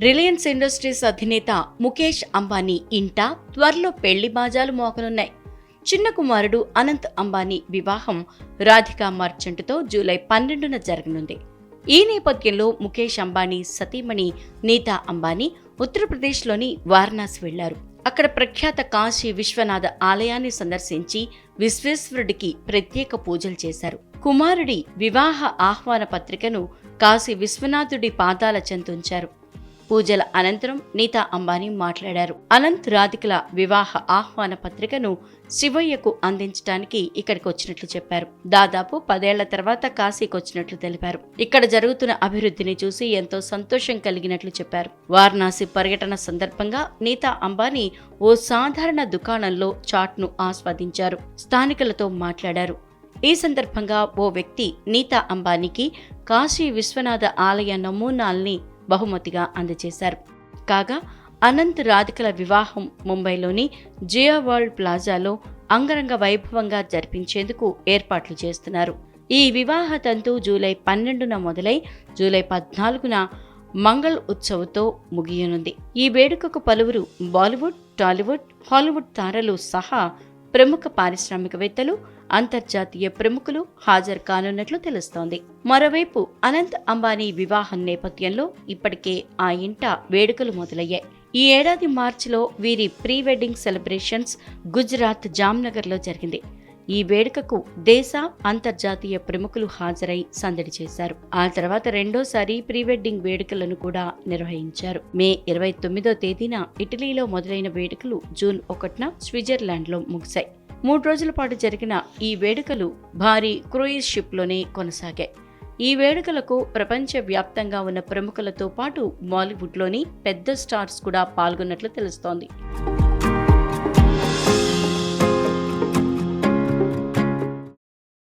Reliance industries అధినేత ముఖేష్ అంబానీ ఇంట త్వరలో పెళ్ళి బాజాలు మోకనున్నాయి. చిన్న కుమారుడు అనంత్ అంబానీ వివాహం రాధికా మర్చెంట్తో జూలై పన్నెండున జరగనుంది. ఈ నేపథ్యంలో ముఖేష్ అంబానీ సతీమణి నీతా అంబానీ ఉత్తరప్రదేశ్లోని వారణాసి వెళ్ళారు. అక్కడ ప్రఖ్యాత కాశీ విశ్వనాథ ఆలయాన్ని సందర్శించి విశ్వేశ్వరుడికి ప్రత్యేక పూజలు చేశారు. కుమారుడి వివాహ ఆహ్వాన పత్రికను కాశీ విశ్వనాథుడి పాదాల చెంతుంచారు పూజల అనంతరం నీతా అంబానీ మాట్లాడారు. అనంత్ రాధికల వివాహ ఆహ్వాన పత్రికను శివయ్యకు అందించడానికి ఇక్కడికి వచ్చినట్లు చెప్పారు. దాదాపు పదేళ్ళ తర్వాత కాశీకి వచ్చినట్లు తెలిపారు. ఇక్కడ జరుగుతున్న అభివృద్ధిని చూసి ఎంతో సంతోషం కలిగినట్లు చెప్పారు. వారణాసి పర్యటన సందర్భంగా నీతా అంబానీ ఓ సాధారణ దుకాణంలో చాట్ను ఆస్వాదించారు. స్థానికులతో మాట్లాడారు. ఈ సందర్భంగా ఓ వ్యక్తి నీతా అంబానీకి కాశీ విశ్వనాథ ఆలయ నమూనాల్ని బహుమతిగా అందజేశారు. కాగా అనంత్ రాధికల వివాహం ముంబైలోని జియా వరల్డ్ ప్లాజాలో అంగరంగ వైభవంగా జరిపించేందుకు ఏర్పాట్లు చేస్తున్నారు. ఈ వివాహ తంతు జూలై పన్నెండున మొదలై జూలై పద్నాలుగున మంగళ్ ఉత్సవ్తో ముగియనుంది. ఈ వేడుకకు పలువురు బాలీవుడ్ టాలీవుడ్ హాలీవుడ్ తారలు సహా ప్రముఖ పారిశ్రామికవేత్తలు అంతర్జాతీయ ప్రముఖులు హాజరు కానున్నట్లు తెలుస్తోంది. మరోవైపు అనంత్ అంబానీ వివాహం నేపథ్యంలో ఇప్పటికే ఆ ఇంట వేడుకలు మొదలయ్యాయి. ఈ ఏడాది మార్చిలో వీరి ప్రీ వెడ్డింగ్ సెలబ్రేషన్స్ గుజరాత్ జామ్నగర్లో జరిగింది. ఈ వేడుకకు దేశ అంతర్జాతీయ ప్రముఖులు హాజరై సందడి చేశారు. ఆ తర్వాత రెండోసారి ప్రీ వెడ్డింగ్ వేడుకలను కూడా నిర్వహించారు. మే ఇరవై తొమ్మిదో తేదీన ఇటలీలో మొదలైన వేడుకలు జూన్ ఒకటిన స్విట్జర్లాండ్లో ముగిశాయి. మూడు రోజుల పాటు జరిగిన ఈ వేడుకలు భారీ క్రూయిజ్ షిప్లోనే కొనసాగాయి. ఈ వేడుకలకు ప్రపంచ వ్యాప్తంగా ఉన్న ప్రముఖులతో పాటు బాలీవుడ్లోని పెద్ద స్టార్స్ కూడా పాల్గొన్నట్లు తెలుస్తోంది.